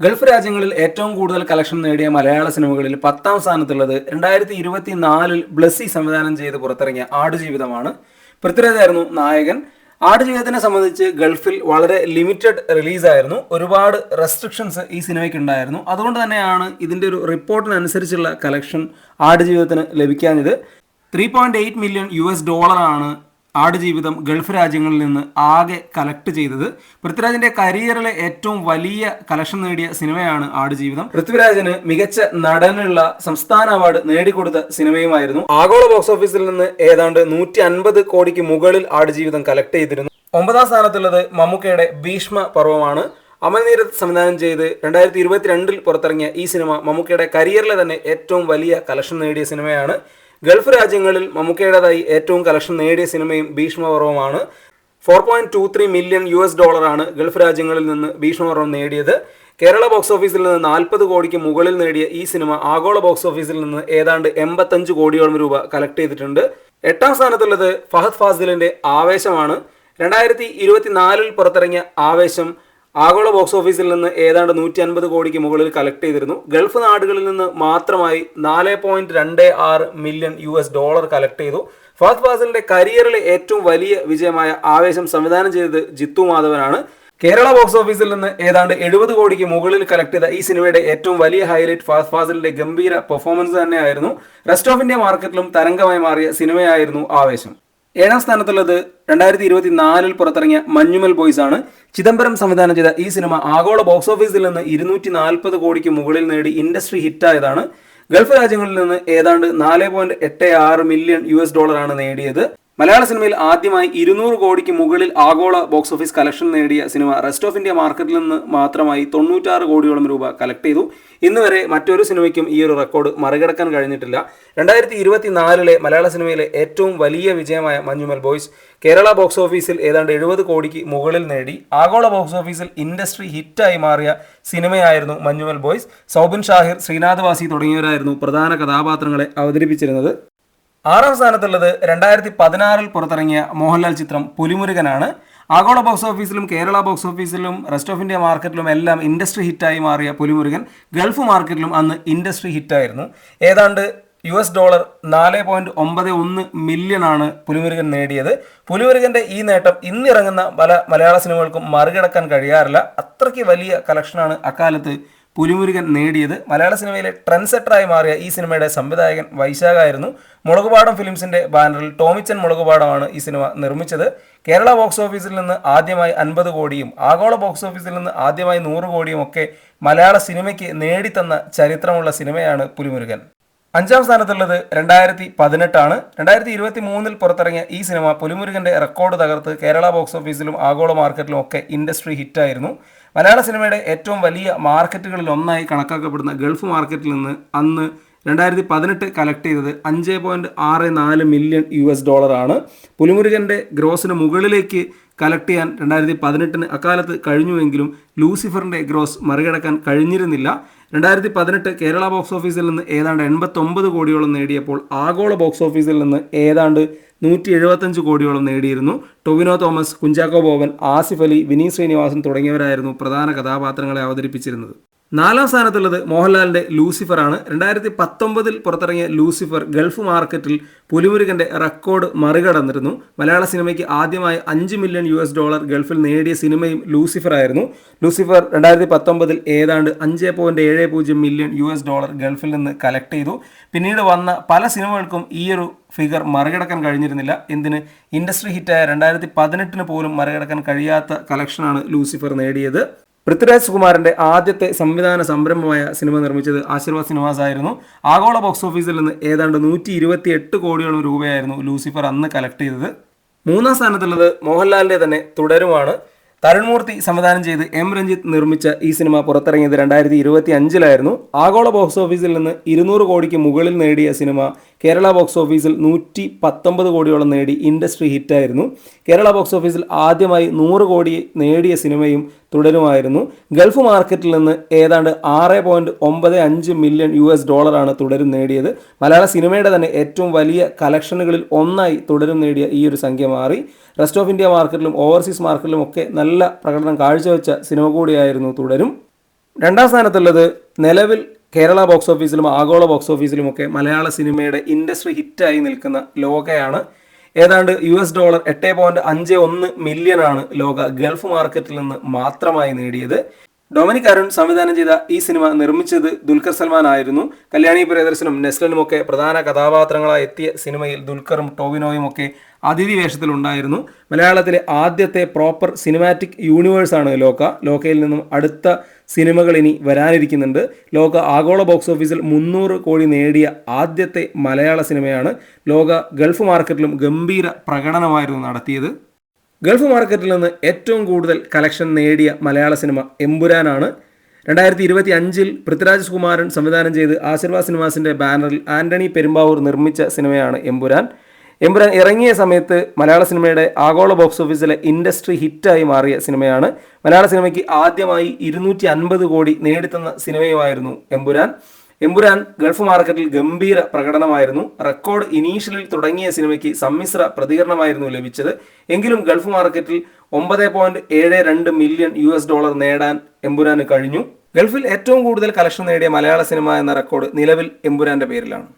Gulf രാജ്യങ്ങളിൽ ഏറ്റവും കൂടുതൽ കളക്ഷൻ നേടിയ മലയാള സിനിമകളിൽ പത്താം സ്ഥാനത്തുള്ളത് രണ്ടായിരത്തി ഇരുപത്തി നാലിൽ ബ്ലസ്സി സംവിധാനം ചെയ്ത് പുറത്തിറങ്ങിയ ആടുജീവിതമാണ്. പൃഥ്വിരാജായിരുന്നു നായകൻ. ആടുജീവിതത്തിനെ സംബന്ധിച്ച് ഗൾഫിൽ വളരെ ലിമിറ്റഡ് റിലീസായിരുന്നു ഒരുപാട് റെസ്ട്രിക്ഷൻസ് ഈ സിനിമയ്ക്ക് ഉണ്ടായിരുന്നു. അതുകൊണ്ട് തന്നെയാണ് ഇതിന്റെ ഒരു റിപ്പോർട്ടിനനുസരിച്ചുള്ള കളക്ഷൻ ആടുജീവിതത്തിന് ലഭിക്കാഞ്ഞത്. Three point eight million U S ഡോളറാണ് ആടുജീവിതം ഗൾഫ് രാജ്യങ്ങളിൽ നിന്ന് ആകെ കലക്ട് ചെയ്തത് പൃഥ്വിരാജിന്റെ കരിയറിലെ ഏറ്റവും വലിയ കളക്ഷൻ നേടിയ സിനിമയാണ് ആടുജീവിതം. പൃഥ്വിരാജിന് മികച്ച നടനുള്ള സംസ്ഥാന അവാർഡ് നേടിക്കൊടുത്ത സിനിമയുമായിരുന്നു. ആഗോള ബോക്സ് ഓഫീസിൽ നിന്ന് ഏതാണ്ട് നൂറ്റി അൻപത് കോടിക്ക് മുകളിൽ ആടുജീവിതം കലക്ട് ചെയ്തിരുന്നു. ഒമ്പതാം സ്ഥാനത്തുള്ളത് മമ്മൂക്കയുടെ ഭീഷ്മ പർവമാണ്. അമൽനീരത് സംവിധാനം ചെയ്ത് രണ്ടായിരത്തി ഇരുപത്തിരണ്ടിൽ പുറത്തിറങ്ങിയ ഈ സിനിമ മമ്മൂക്കയുടെ കരിയറിലെ തന്നെ ഏറ്റവും വലിയ കളക്ഷൻ നേടിയ സിനിമയാണ്. ഗൾഫ് രാജ്യങ്ങളിൽ മമ്മൂക്കയുടേതായി ഏറ്റവും കളക്ഷൻ നേടിയ സിനിമയും ഭീഷ്മപർവമാണ്. Four point two three million U S ഡോളറാണ് ഗൾഫ് രാജ്യങ്ങളിൽ നിന്ന് ഭീഷ്മപർവം നേടിയത്. കേരള ബോക്സ് ഓഫീസിൽ നിന്ന് നാൽപ്പത് കോടിക്ക് മുകളിൽ നേടിയ ഈ സിനിമ ആഗോള ബോക്സ് ഓഫീസിൽ നിന്ന് ഏതാണ്ട് എൺപത്തഞ്ച് കോടിയോളം രൂപ കളക്ട് ചെയ്തിട്ടുണ്ട്. എട്ടാം സ്ഥാനത്തുള്ളത് ഫഹദ് ഫാസിലിന്റെ ആവേശമാണ്. രണ്ടായിരത്തി ഇരുപത്തിനാലിൽ പുറത്തിറങ്ങിയ ആവേശം ആഗോള ബോക്സ് ഓഫീസിൽ നിന്ന് ഏതാണ്ട് നൂറ്റി അൻപത് കോടിക്ക് മുകളിൽ കളക്ട് ചെയ്തിരുന്നു. ഗൾഫ് നാടുകളിൽ നിന്ന് മാത്രമായി നാല് പോയിന്റ് രണ്ട് ആറ് million U S dollar collect ചെയ്തു. ഫഹദ് ഫാസിലിന്റെ കരിയറിലെ ഏറ്റവും വലിയ വിജയമായ ആവേശം സംവിധാനം ചെയ്തത് ജിത്തു മാധവനാണ്. കേരള ബോക്സ് ഓഫീസിൽ നിന്ന് ഏതാണ്ട് എഴുപത് കോടിക്ക് മുകളിൽ കളക്ട് ചെയ്ത ഈ സിനിമയുടെ ഏറ്റവും വലിയ ഹൈലൈറ്റ് ഫാസ്റ്റ് ഫാസിലിന്റെ ഗംഭീര പെർഫോമൻസ് തന്നെയായിരുന്നു. റെസ്റ്റ് ഓഫ് ഇന്ത്യ മാർക്കറ്റിലും തരംഗമായി മാറിയ സിനിമയായിരുന്നു ആവേശം. ഏഴാം സ്ഥാനത്തുള്ളത് രണ്ടായിരത്തി ഇരുപത്തി നാലിൽ പുറത്തിറങ്ങിയ മഞ്ഞുമൽ ബോയ്സ് ആണ്. ചിദംബരം സംവിധാനം ചെയ്ത ഈ സിനിമ ആഗോള ബോക്സ് ഓഫീസിൽ നിന്ന് ഇരുന്നൂറ്റി നാൽപ്പത് കോടിക്ക് മുകളിൽ നേടി ഇൻഡസ്ട്രി ഹിറ്റായതാണ് ഗൾഫ് രാജ്യങ്ങളിൽ നിന്ന് ഏതാണ്ട് നാല് പോയിന്റ് എട്ട് ആറ് മില്യൺ യു എസ് ഡോളറാണ് നേടിയത്. മലയാള സിനിമയിൽ ആദ്യമായി ഇരുന്നൂറ് കോടിക്ക് മുകളിൽ ആഗോള ബോക്സ് ഓഫീസ് കളക്ഷൻ നേടിയ സിനിമ റെസ്റ്റ് ഓഫ് ഇന്ത്യ മാർക്കറ്റിൽ നിന്ന് മാത്രമായി തൊണ്ണൂറ്റാറ് കോടിയോളം രൂപ കളക്ട് ചെയ്തു. ഇന്ന് വരെ മറ്റൊരു സിനിമയ്ക്കും ഈ ഒരു റെക്കോർഡ് മറികടക്കാൻ കഴിഞ്ഞിട്ടില്ല. രണ്ടായിരത്തി ഇരുപത്തിനാലിലെ മലയാള സിനിമയിലെ ഏറ്റവും വലിയ വിജയമായ മഞ്ഞുമൽ ബോയ്സ് കേരള ബോക്സ് ഓഫീസിൽ ഏതാണ്ട് എഴുപത് കോടിക്ക് മുകളിൽ നേടി. ആഗോള ബോക്സ് ഓഫീസിൽ ഇൻഡസ്ട്രി ഹിറ്റായി മാറിയ സിനിമയായിരുന്നു മഞ്ഞുമൽ ബോയ്സ്. സൗബിൻ ഷാഹിർ ശ്രീനാഥ് വാസി തുടങ്ങിയവരായിരുന്നു പ്രധാന കഥാപാത്രങ്ങളെ അവതരിപ്പിച്ചിരുന്നത്. ആറാം സ്ഥാനത്തുള്ളത് രണ്ടായിരത്തി പതിനാറിൽ പുറത്തിറങ്ങിയ മോഹൻലാൽ ചിത്രം പുലിമുരുകനാണ്. ആഗോള ബോക്സ് ഓഫീസിലും കേരള ബോക്സ് ഓഫീസിലും റെസ്റ്റ് ഓഫ് ഇന്ത്യ മാർക്കറ്റിലും എല്ലാം ഇൻഡസ്ട്രി ഹിറ്റായി മാറിയ പുലിമുരുകൻ ഗൾഫ് മാർക്കറ്റിലും അന്ന് ഇൻഡസ്ട്രി ഹിറ്റായിരുന്നു ഏതാണ്ട് യു എസ് ഡോളർ നാല് പോയിന്റ് ഒമ്പത് ഒന്ന് മില്യൺ ആണ് പുലിമുരുകൻ നേടിയത്. പുലിമുരുകന്റെ ഈ നേട്ടം ഇന്നിറങ്ങുന്ന പല മലയാള സിനിമകൾക്കും മറികടക്കാൻ കഴിയാറില്ല. അത്രയ്ക്ക് വലിയ കളക്ഷനാണ് അക്കാലത്ത് പുലിമുരുകൻ നേടിയത് മലയാള സിനിമയിലെ ട്രെൻഡ് സെറ്ററായി മാറിയ ഈ സിനിമയുടെ സംവിധായകൻ വൈശാഖായിരുന്നു. മുളകുപാടം ഫിലിംസിന്റെ ബാനറിൽ ടോമിച്ചൻ മുളകുപാടമാണ് ഈ സിനിമ നിർമ്മിച്ചത്. കേരള ബോക്സ് ഓഫീസിൽ നിന്ന് ആദ്യമായി അൻപത് കോടിയും ആഗോള ബോക്സ് ഓഫീസിൽ നിന്ന് ആദ്യമായി നൂറ് കോടിയും ഒക്കെ മലയാള സിനിമയ്ക്ക് നേടിത്തന്ന ചരിത്രമുള്ള സിനിമയാണ് പുലിമുരുകൻ. അഞ്ചാം സ്ഥാനത്തുള്ളത് രണ്ടായിരത്തി പതിനെട്ടാണ് രണ്ടായിരത്തി ഇരുപത്തി മൂന്നിൽ പുറത്തിറങ്ങിയ ഈ സിനിമ പുലിമുരുകന്റെ റെക്കോർഡ് തകർത്ത് കേരള ബോക്സ് ഓഫീസിലും ആഗോള മാർക്കറ്റിലും ഒക്കെ ഇൻഡസ്ട്രി ഹിറ്റായിരുന്നു. മലയാള സിനിമയുടെ ഏറ്റവും വലിയ മാർക്കറ്റുകളിൽ ഒന്നായി കണക്കാക്കപ്പെടുന്ന ഗൾഫ് മാർക്കറ്റിൽ നിന്ന് അന്ന് രണ്ടായിരത്തി പതിനെട്ട് കളക്ട് ചെയ്തത് അഞ്ച് പോയിന്റ് ആറ് നാല് മില്യൺ യു എസ് ഡോളറാണ് പുലിമുരുകന്റെ ഗ്രോസിന് മുകളിലേക്ക് കളക്ട് ചെയ്യാൻ രണ്ടായിരത്തി പതിനെട്ടിന് അക്കാലത്ത് കഴിഞ്ഞുവെങ്കിലും ലൂസിഫറിന്റെ ഗ്രോസ് മറികടക്കാൻ കഴിഞ്ഞിരുന്നില്ല. രണ്ടായിരത്തി പതിനെട്ട് കേരള ബോക്സ് ഓഫീസിൽ നിന്ന് ഏതാണ്ട് എൺപത്തൊമ്പത് കോടിയോളം നേടിയപ്പോൾ ആഗോള ബോക്സ് ഓഫീസിൽ നിന്ന് ഏതാണ്ട് നൂറ്റി എഴുപത്തഞ്ച് കോടിയോളം നേടിയിരുന്നു. ടൊവിനോ തോമസ് കുഞ്ചാക്കോ ബോബൻ ആസിഫ് അലി വിനീത് ശ്രീനിവാസൻ തുടങ്ങിയവരായിരുന്നു പ്രധാന കഥാപാത്രങ്ങളെ അവതരിപ്പിച്ചിരുന്നത്. നാലാം സ്ഥാനത്തുള്ളത് മോഹൻലാലിന്റെ ലൂസിഫർ ആണ് രണ്ടായിരത്തി പത്തൊമ്പതിൽ പുറത്തിറങ്ങിയ ലൂസിഫർ ഗൾഫ് മാർക്കറ്റിൽ പുലിമുരുകന്റെ റെക്കോർഡ് മറികടന്നിരുന്നു. മലയാള സിനിമയ്ക്ക് ആദ്യമായി അഞ്ച് മില്യൺ യു എസ് ഡോളർ ഗൾഫിൽ നേടിയ സിനിമയും ലൂസിഫർ ആയിരുന്നു ലൂസിഫർ രണ്ടായിരത്തി പത്തൊമ്പതിൽ ഏതാണ്ട് അഞ്ച് പോയിന്റ് ഏഴ് പൂജ്യം മില്യൺ യു എസ് ഡോളർ ഗൾഫിൽ നിന്ന് കലക്ട് ചെയ്തു. പിന്നീട് വന്ന പല സിനിമകൾക്കും ഈയൊരു ഫിഗർ മറികടക്കാൻ കഴിഞ്ഞിരുന്നില്ല. എന്തിന്? ഇൻഡസ്ട്രി ഹിറ്റായ രണ്ടായിരത്തി പതിനെട്ടിന് പോലും മറികടക്കാൻ കഴിയാത്ത കളക്ഷനാണ് ലൂസിഫർ നേടിയത്. പൃഥ്വിരാജ് കുമാറിന്റെ ആദ്യത്തെ സംവിധാന സംരംഭമായ സിനിമ നിർമ്മിച്ചത് ആശീർവാദ് സിനിമാസ് ആയിരുന്നു ആഗോള ബോക്സ് ഓഫീസിൽ നിന്ന് ഏതാണ്ട് നൂറ്റി ഇരുപത്തി എട്ട് കോടിയോളം രൂപയായിരുന്നു ലൂസിഫർ അന്ന് കളക്ട് ചെയ്തത്. മൂന്നാം സ്ഥാനത്തുള്ളത് മോഹൻലാലിന്റെ തന്നെ തുടരുമാണ്. തരുൺമൂർത്തി സംവിധാനം ചെയ്ത് എം രഞ്ജിത്ത് നിർമ്മിച്ച ഈ സിനിമ പുറത്തിറങ്ങിയത് രണ്ടായിരത്തി ഇരുപത്തി അഞ്ചിലായിരുന്നു ആഗോള ബോക്സ് ഓഫീസിൽ നിന്ന് ഇരുന്നൂറ് കോടിക്ക് മുകളിൽ നേടിയ സിനിമ കേരള ബോക്സ് ഓഫീസിൽ നൂറ്റി പത്തൊമ്പത് കോടിയോളം നേടി ഇൻഡസ്ട്രി ഹിറ്റായിരുന്നു. കേരള ബോക്സ് ഓഫീസിൽ ആദ്യമായി നൂറ് കോടി നേടിയ സിനിമയും തുടരുമായിരുന്നു. ഗൾഫ് മാർക്കറ്റിൽ നിന്ന് ഏതാണ്ട് ആറ് പോയിന്റ് ഒമ്പത് അഞ്ച് മില്യൺ യു എസ് ഡോളറാണ് തുടരും നേടിയത്. മലയാള സിനിമയുടെ തന്നെ ഏറ്റവും വലിയ കളക്ഷനുകളിൽ ഒന്നായി തുടരും നേടിയ ഈ ഒരു സംഖ്യ മാറി. റെസ്റ്റ് ഓഫ് ഇന്ത്യ മാർക്കറ്റിലും ഓവർസീസ് മാർക്കറ്റിലും ഒക്കെ നല്ല പ്രകടനം കാഴ്ചവെച്ച സിനിമ കൂടിയായിരുന്നു തുടരും. രണ്ടാം സ്ഥാനത്തുള്ളത് നിലവിൽ കേരള ബോക്സ് ഓഫീസിലും ആഗോള ബോക്സ് ഓഫീസിലുമൊക്കെ മലയാള സിനിമയുടെ ഇൻഡസ്ട്രി ഹിറ്റായി നിൽക്കുന്ന ലോകയാണ്. ഏതാണ്ട് യു എസ് ഡോളർ എട്ട് പോയിന്റ് അഞ്ച് ഒന്ന് മില്യൺ ആണ് ലോക ഗൾഫ് മാർക്കറ്റിൽ നിന്ന് മാത്രമായി നേടിയത്. ഡൊമിനിക് അരുൺ സംവിധാനം ചെയ്ത ഈ സിനിമ നിർമ്മിച്ചത് ദുൽഖർ സൽമാൻ ആയിരുന്നു. കല്യാണി പ്രിയദർശനും നെസ്ലനും ഒക്കെ പ്രധാന കഥാപാത്രങ്ങളായി എത്തിയ സിനിമയിൽ ദുൽഖറും ടോവിനോയും ഒക്കെ അതിഥി വേഷത്തിലുണ്ടായിരുന്നു മലയാളത്തിലെ ആദ്യത്തെ പ്രോപ്പർ സിനിമാറ്റിക് യൂണിവേഴ്സാണ് ലോക. ലോകയിൽ നിന്നും അടുത്ത സിനിമകൾ ഇനി വരാനിരിക്കുന്നുണ്ട്. ലോക ആഗോള ബോക്സ് ഓഫീസിൽ മുന്നൂറ് കോടി നേടിയ ആദ്യത്തെ മലയാള സിനിമയാണ് ലോക ഗൾഫ് മാർക്കറ്റിലും ഗംഭീര പ്രകടനമായിരുന്നു നടത്തിയത്. ഗൾഫ് മാർക്കറ്റിൽ നിന്ന് ഏറ്റവും കൂടുതൽ കലക്ഷൻ നേടിയ മലയാള സിനിമ എമ്പുരാനാണ്. രണ്ടായിരത്തി ഇരുപത്തി അഞ്ചിൽ പൃഥ്വിരാജ് കുമാരൻ സംവിധാനം ചെയ്ത് ആശീർവാദ് സിനിമാസിന്റെ ബാനറിൽ ആന്റണി പെരുമ്പാവൂർ നിർമ്മിച്ച സിനിമയാണ് എമ്പുരാൻ. എമ്പുരാൻ ഇറങ്ങിയ സമയത്ത് മലയാള സിനിമയുടെ ആഗോള ബോക്സ് ഓഫീസിലെ ഇൻഡസ്ട്രി ഹിറ്റായി മാറിയ സിനിമയാണ്. മലയാള സിനിമയ്ക്ക് ആദ്യമായി ഇരുന്നൂറ്റി അൻപത് കോടി നേടിത്തന്ന സിനിമയുമായിരുന്നു എമ്പുരാൻ. എമ്പുരാൻ ഗൾഫ് മാർക്കറ്റിൽ ഗംഭീര പ്രകടനമായിരുന്നു. റെക്കോർഡ് ഇനീഷ്യലിൽ തുടങ്ങിയ സിനിമയ്ക്ക് സമ്മിശ്ര പ്രതികരണമായിരുന്നു ലഭിച്ചത്. എങ്കിലും ഗൾഫ് മാർക്കറ്റിൽ ഒമ്പത് പോയിന്റ് ഏഴ് രണ്ട് മില്യൺ യു എസ് ഡോളർ നേടാൻ എമ്പുരാന് കഴിഞ്ഞു. ഗൾഫിൽ ഏറ്റവും കൂടുതൽ കളക്ഷൻ നേടിയ മലയാള സിനിമ എന്ന റെക്കോർഡ് നിലവിൽ എമ്പുരാന്റെ പേരിലാണ്.